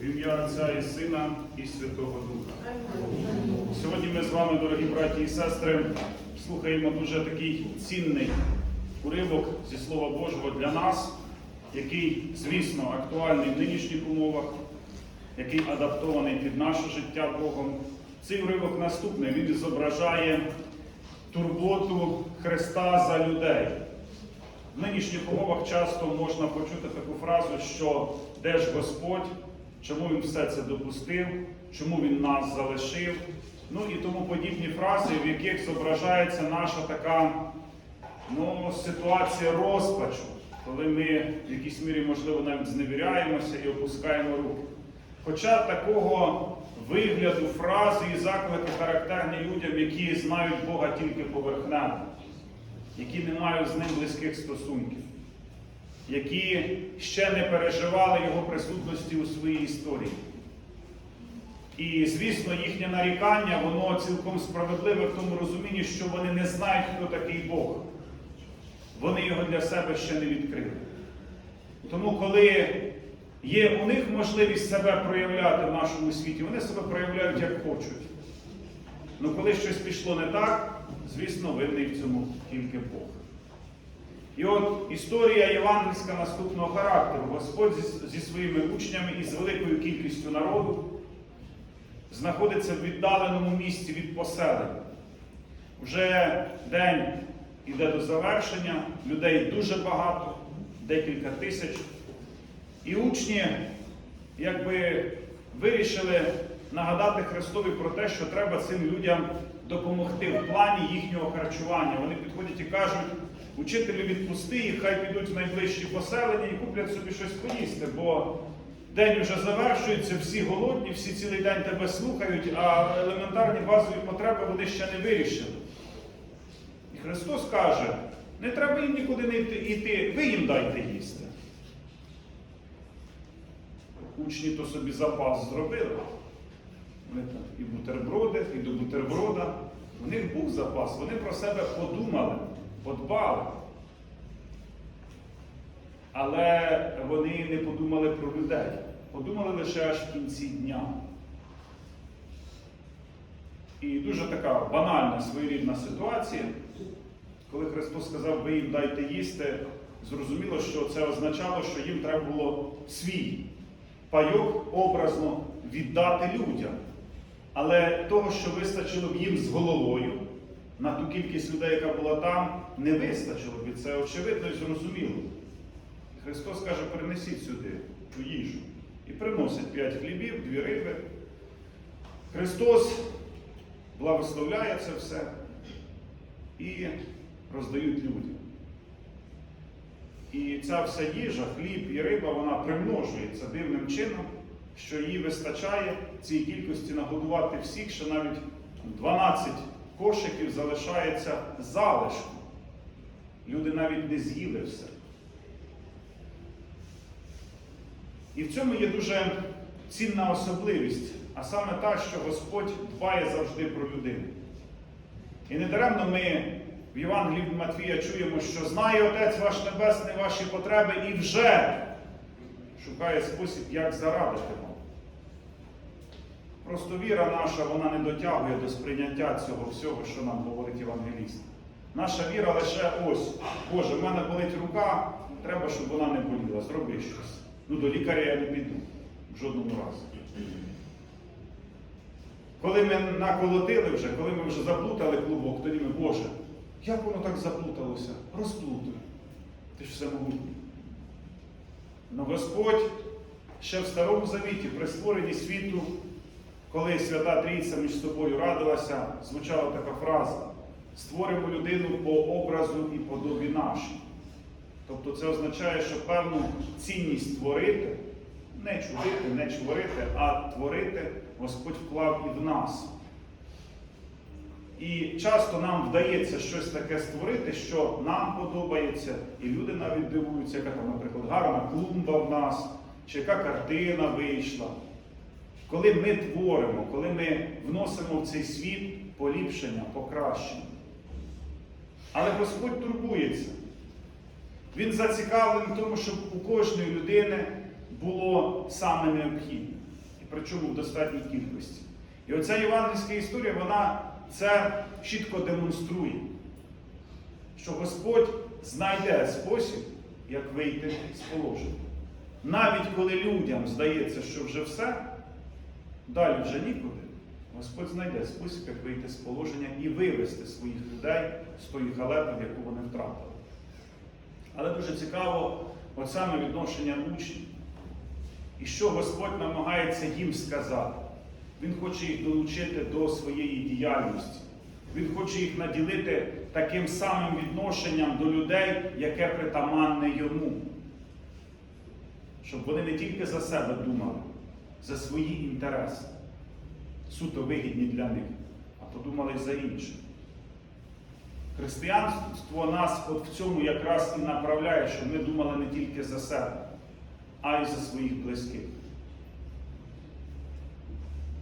В ім'я Отця і Сина і Святого Духа. Сьогодні ми з вами, дорогі браті і сестри, слухаємо дуже такий цінний уривок зі Слова Божого для нас, який, звісно, актуальний в нинішніх умовах, який адаптований під наше життя Богом. Цей уривок наступний, він зображає турботу Христа за людей. В нинішніх умовах часто можна почути таку фразу, що де ж Господь, чому Він все це допустив, чому Він нас залишив. Ну і тому подібні фрази, в яких зображається наша така ну, ситуація розпачу, коли ми в якійсь мірі, можливо, навіть зневіряємося і опускаємо руки. Хоча такого вигляду фрази і заклики характерні людям, які знають Бога тільки поверхнево які не мають з ним близьких стосунків, які ще не переживали його присутності у своїй історії. І, звісно, їхнє нарікання, воно цілком справедливе в тому розумінні, що вони не знають, хто такий Бог. Вони його для себе ще не відкрили. Тому, коли є у них можливість себе проявляти в нашому світі, вони себе проявляють як хочуть. Ну коли щось пішло не так, звісно, винний в цьому тільки Бог. І от історія євангельська наступного характеру. Господь зі, своїми учнями і з великою кількістю народу знаходиться в віддаленому місці від поселення. Вже день іде до завершення, людей дуже багато, декілька тисяч. І учні, якби вирішили нагадати Христові про те, що треба цим людям допомогти в плані їхнього харчування. Вони підходять і кажуть, учителю відпусти їх, хай підуть в найближчі поселення і куплять собі щось поїсти, бо день вже завершується, всі голодні, всі цілий день тебе слухають, а елементарні базові потреби вони ще не вирішили. І Христос каже, не треба їм нікуди не йти, ви їм дайте їсти. Учні то собі запас зробили. Вони там і бутерброди, і до бутерброда. У них був запас, вони про себе подумали, подбали. Але вони не подумали про людей. Подумали лише аж в кінці дня. І дуже така банальна своєрідна ситуація, коли Христос сказав, ви їм дайте їсти, зрозуміло, що це означало, що їм треба було свій пайок образно віддати людям. Але того, що вистачило б їм з головою, на ту кількість людей, яка була там, не вистачило б. Це очевидно і зрозуміло. Христос каже, принесіть сюди ту їжу. І приносить п'ять хлібів, дві риби. Христос благословляє це все і роздають людям. І ця вся їжа, хліб і риба, вона примножується дивним чином що їй вистачає цій кількості нагодувати всіх, що навіть 12 кошиків залишається залишком. Люди навіть не з'їли все. І в цьому є дуже цінна особливість, а саме та, що Господь дбає завжди про людину. І недаремно ми в Євангелії Матвія чуємо, що знає Отець ваш Небесний ваші потреби і вже шукає спосіб, як зарадити вам. Просто віра наша, вона не дотягує до сприйняття цього всього, що нам говорить Євангеліст. Наша віра лише ось, Боже, в мене болить рука, треба, щоб вона не боліла, зроби щось. Ну, до лікаря я не піду в жодному разі. Коли ми наколотили вже, коли ми вже заплутали клубок, тоді ми, Боже, як воно так заплуталося? Розплутуй. Ти ж всемогутній. Но Господь ще в Старому Завіті при створенні світу, коли Свята Трійця між собою радилася, звучала така фраза: створимо людину по образу і подобі нашій. Тобто це означає, що певну цінність творити, не чудити, не чворити, а творити Господь вклав і в нас. І часто нам вдається щось таке створити, що нам подобається, і люди навіть дивуються, яка там, наприклад, гарна клумба в нас, чи яка картина вийшла. Коли ми творимо, коли ми вносимо в цей світ поліпшення, покращення. Але Господь турбується. Він зацікавлений в тому, щоб у кожної людини було саме необхідне. І причому в достатній кількості. І оця євангельська історія, вона це чітко демонструє, що Господь знайде спосіб, як вийти з положення. Навіть коли людям здається, що вже все, далі вже нікуди, Господь знайде спосіб, як вийти з положення і вивести своїх людей з тої халепи, в яку вони втратили. Але дуже цікаво от саме відношення учнів. І що Господь намагається їм сказати. Він хоче їх долучити до своєї діяльності. Він хоче їх наділити таким самим відношенням до людей, яке притаманне йому. Щоб вони не тільки за себе думали, за свої інтереси, суто вигідні для них, а подумали за інших. Християнство нас от в цьому якраз і направляє, щоб ми думали не тільки за себе, а й за своїх близьких.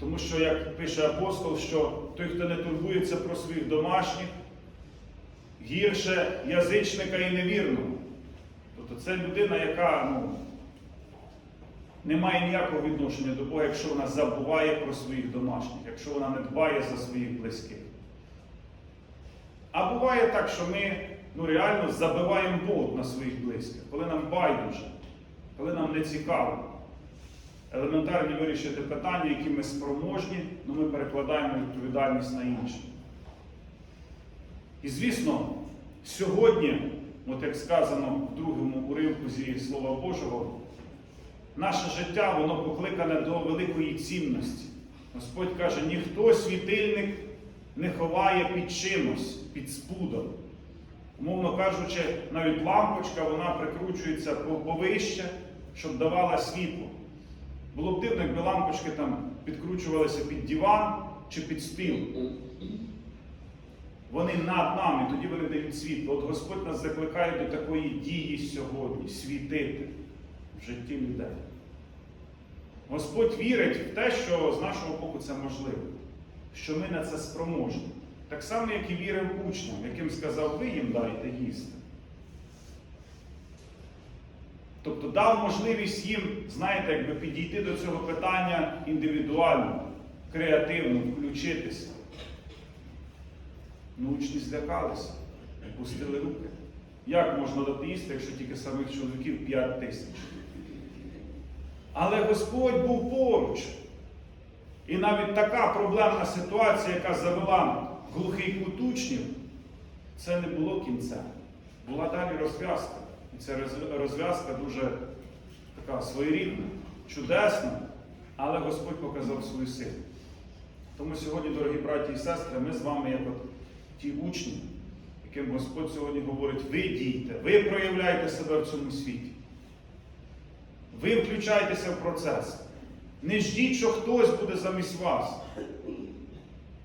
Тому що, як пише апостол, що той, хто не турбується про своїх домашніх, гірше язичника і невірного. Тобто це людина, яка ну, не має ніякого відношення до Бога, якщо вона забуває про своїх домашніх, якщо вона не дбає за своїх близьких. А буває так, що ми ну, реально забиваємо болт на своїх близьких, коли нам байдуже, коли нам не цікаво. Елементарні вирішити питання, які ми спроможні, але ми перекладаємо відповідальність на інших. І звісно, сьогодні, от як сказано в другому уривку зі Слова Божого, наше життя воно покликане до великої цінності. Господь каже, ніхто світильник не ховає під чимось, під спудом. Умовно кажучи, навіть лампочка вона прикручується повище, щоб давала світло. Було б дивно, якби лампочки там підкручувалися під диван чи під стіл. Вони над нами, тоді вони дають світло. От Господь нас закликає до такої дії сьогодні, світити в житті людей. Господь вірить в те, що з нашого боку це можливо, що ми на це спроможні. Так само, як і вірив учням, яким сказав, ви їм дайте їсти. Тобто дав можливість їм, знаєте, якби підійти до цього питання індивідуально, креативно, включитися. Ну, учні злякалися, пустили руки. Як можна дати їсти, якщо тільки самих чоловіків 5 тисяч? Але Господь був поруч. І навіть така проблемна ситуація, яка завела глухий кут учнів, це не було кінцем. Була далі розв'язка. І ця розв'язка дуже така своєрідна, чудесна, але Господь показав свою силу. Тому сьогодні, дорогі браті і сестри, ми з вами, як от ті учні, яким Господь сьогодні говорить, ви дійте, ви проявляєте себе в цьому світі. Ви включайтеся в процес. Не ждіть, що хтось буде замість вас.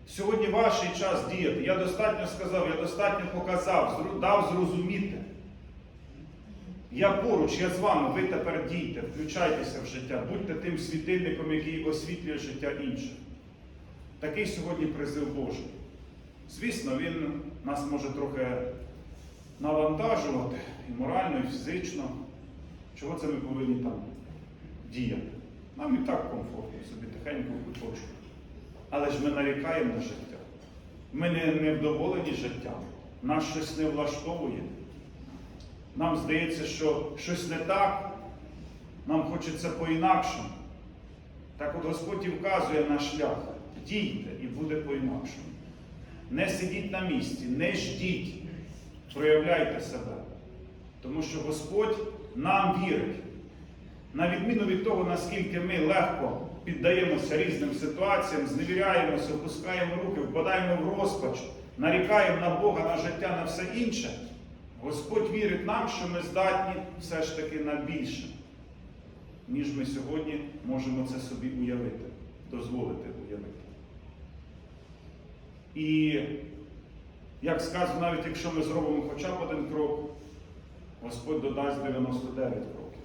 Сьогодні ваш час діяти. Я достатньо сказав, я достатньо показав, дав зрозуміти. Я поруч, я з вами, ви тепер дійте, включайтеся в життя, будьте тим світильником, який освітлює життя інших. Такий сьогодні призив Божий. Звісно, він нас може трохи навантажувати і морально, і фізично. Чого це ми повинні там діяти? Нам і так комфортно, собі тихенько в куточку. Але ж ми нарікаємо на життя. Ми не, не вдоволені життям. Нас щось не влаштовує. Нам здається, що щось не так, нам хочеться по-інакшому. Так от Господь і вказує на шлях. Дійте і буде по-інакшому. Не сидіть на місці, не ждіть, проявляйте себе. Тому що Господь нам вірить. На відміну від того, наскільки ми легко піддаємося різним ситуаціям, зневіряємося, опускаємо руки, впадаємо в розпач, нарікаємо на Бога, на життя, на все інше. Господь вірить нам, що ми здатні все ж таки на більше, ніж ми сьогодні можемо це собі уявити, дозволити уявити. І, як сказано, навіть якщо ми зробимо хоча б один крок, Господь додасть 99 кроків.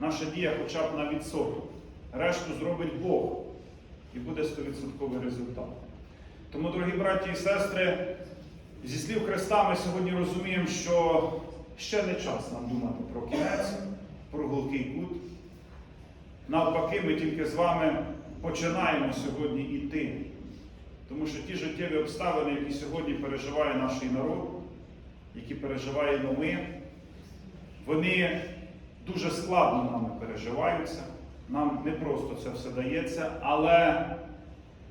Наша дія хоча б на відсоток. Решту зробить Бог і буде 100% результат. Тому, дорогі браті і сестри, Зі слів Христа ми сьогодні розуміємо, що ще не час нам думати про кінець, про глухий кут. Навпаки, ми тільки з вами починаємо сьогодні йти. Тому що ті життєві обставини, які сьогодні переживає наш народ, які переживаємо ми, вони дуже складно нами переживаються. Нам не просто це все дається, але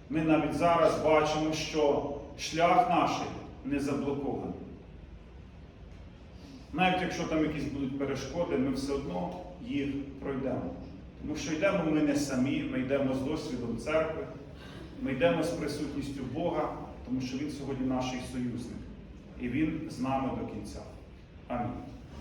ми навіть зараз бачимо, що шлях наш не заблокований. Навіть якщо там якісь будуть перешкоди, ми все одно їх пройдемо. Тому що йдемо ми не самі, ми йдемо з досвідом церкви, ми йдемо з присутністю Бога, тому що Він сьогодні наш союзник. І Він з нами до кінця. Амінь.